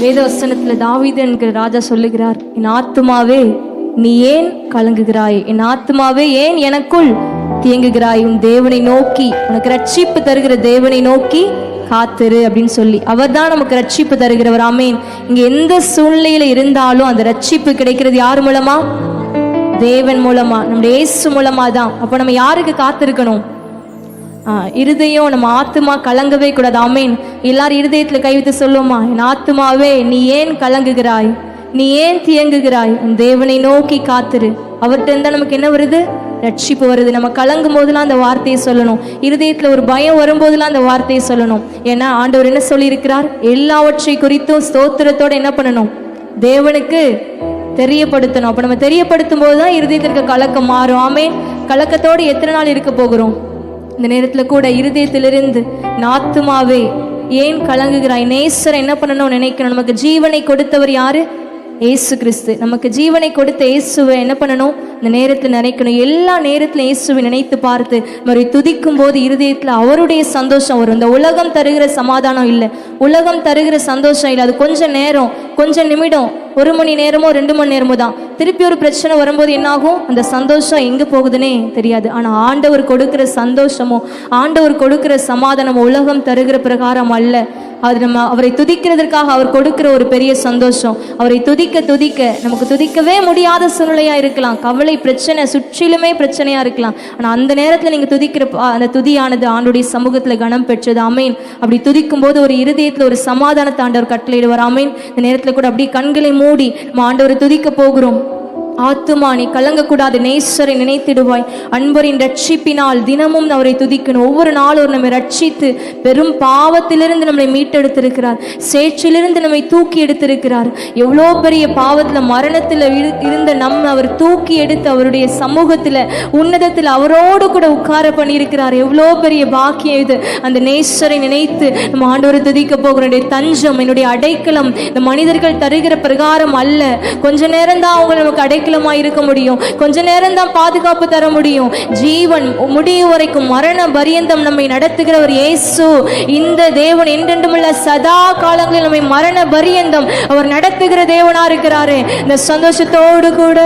வேதவசனத்தில் தாவீது என்கிற ராஜா சொல்லுகிறார் என் ஆத்துமாவே நீ ஏன் கலங்குகிறாய்? என் ஆத்துமாவே ஏன் எனக்குள் தேங்குகிறாய்? உன் தேவனை நோக்கி உனக்கு ரட்சிப்பு தருகிற தேவனை நோக்கி காத்திரு அப்படின்னு சொல்லி. அவர்தான் நமக்கு ரட்சிப்பு தருகிறவர். ஆமேன். இங்க எந்த சூழ்நிலையில இருந்தாலும் அந்த ரட்சிப்பு கிடைக்கிறது யார் மூலமா? தேவன் மூலமா. நம்முடைய இயேசு மூலமா தான். அப்போ நம்ம யாருக்கு காத்திருக்கணும்? இருதயம் நம்ம ஆத்துமா கலங்கவே கூடாது. ஆமேன். எல்லாரும் இருதயத்தில் கைவித்து சொல்லுவோமா என் ஆத்துமாவே நீ ஏன் கலங்குகிறாய்? நீ ஏன் தியங்குகிறாய்? உன் தேவனை நோக்கி காத்துரு. அவர்கிட்ட நமக்கு என்ன வருது? ரட்சிப்பு வருது. நம்ம கலங்கும் போதெல்லாம் அந்த வார்த்தையை சொல்லணும். இருதயத்தில் ஒரு பயம் வரும்போதெல்லாம் அந்த வார்த்தையை சொல்லணும். ஏன்னா ஆண்டவர் என்ன சொல்லியிருக்கிறார்? எல்லாவற்றை குறித்தும் ஸ்தோத்திரத்தோடு என்ன பண்ணணும்? தேவனுக்கு தெரியப்படுத்தணும். அப்போ நம்ம தெரியப்படுத்தும் போது தான் இருதயத்திற்கு கலக்கம் மாறும். ஆமே கலக்கத்தோடு எத்தனை நாள் இருக்க போகிறோம்? இந்த நேரத்தில் கூட இருதயத்திலிருந்து நாத்துமாவே ஏன் கலங்குகிறாய்? நேசரை என்ன பண்ணணும் நினைக்கணும்? நமக்கு ஜீவனை கொடுத்தவர் யாரு? ஏசு கிறிஸ்து. நமக்கு ஜீவனை கொடுத்த இயேசுவை என்ன பண்ணணும்? இந்த நேரத்தில் நினைக்கணும். எல்லா நேரத்திலும் இயேசுவை நினைத்து பார்த்து மறு துதிக்கும் போது இருதயத்தில் அவருடைய சந்தோஷம் வரும். இந்த உலகம் தருகிற சமாதானம் இல்லை. உலகம் தருகிற சந்தோஷம் இல்லை. அது கொஞ்சம் நேரம் கொஞ்சம் நிமிடம். ஒரு மணி நேரமோ ரெண்டு மணி நேரமோ தான். திருப்பி ஒரு பிரச்சனை வரும்போது என்னாகும்? அந்த சந்தோஷம் எங்கே போகுதுன்னே தெரியாது. ஆனால் ஆண்டவர் கொடுக்கிற சந்தோஷமோ ஆண்டவர் கொடுக்கிற சமாதானமோ உலகம் தருகிற பிரகாரம் அல்ல. அது நம்ம அவரை துதிக்கிறதற்காக அவர் கொடுக்கிற ஒரு பெரிய சந்தோஷம். அவரை துதிக்க துதிக்க நமக்கு துதிக்கவே முடியாத சூழ்நிலையாக இருக்கலாம். கவலை பிரச்சனை சுற்றிலுமே பிரச்சனையாக இருக்கலாம். ஆனால் அந்த நேரத்தில் நீங்கள் துதிக்கிற அந்த துதியானது ஆண்டுடைய சமூகத்தில் கனம் பெற்றது. அமேன் அப்படி துதிக்கும் போது ஒரு இருதயத்தில் ஒரு சமாதானத்தை ஆண்டவர் கட்டளையிடுவார். அமேன் இந்த நேரத்தில் கூட அப்படியே கண்களை மூடி நம்ம ஆண்டவரை துதிக்க போகிறோம். ஆத்துமா நீ கலங்கக்கூடாது நேசரை நினைத்திடுவாய். அன்பரின் ரட்சிப்பினால் தினமும் அவரை துதிக்கணும். ஒவ்வொரு நாளும் அவர் நம்மை ரட்சித்து பெரும் பாவத்திலிருந்து நம்மளை மீட்டெடுத்திருக்கிறார். சேற்றிலிருந்து நம்மை தூக்கி எடுத்திருக்கிறார். எவ்வளோ பெரிய பாவத்தில் மரணத்தில் இருந்த நம் அவர் தூக்கி எடுத்து அவருடைய சமூகத்தில் உன்னதத்தில் அவரோடு கூட உட்கார பண்ணியிருக்கிறார். எவ்வளோ பெரிய பாக்கியம் இது. அந்த நேசரை நினைத்து நம்ம ஆண்டோரை துதிக்க போகிறோம் என்னுடைய தஞ்சம் என்னுடைய அடைக்கலம் இந்த மனிதர்கள் தருகிற பிரகாரம் அல்ல. கொஞ்ச நேரம் தான் அவங்க நமக்கு அடை அடைக்கலமா இருக்க முடியும். கொஞ்ச நேரம் தான் பாதுகாப்பு தர முடியும். ஜீவன் முடியும் வரைக்கும் மரண பரியந்தம் நம்மை நடத்துகிறவர் இயேசு. இந்த தேவன் என்றென்றுமுள்ள சதா காலங்களில் நம்மை மரண பரியந்தம் அவர் நடத்துகிற தேவனா இருக்கிறாரு இந்த சந்தோஷத்தோடு கூட.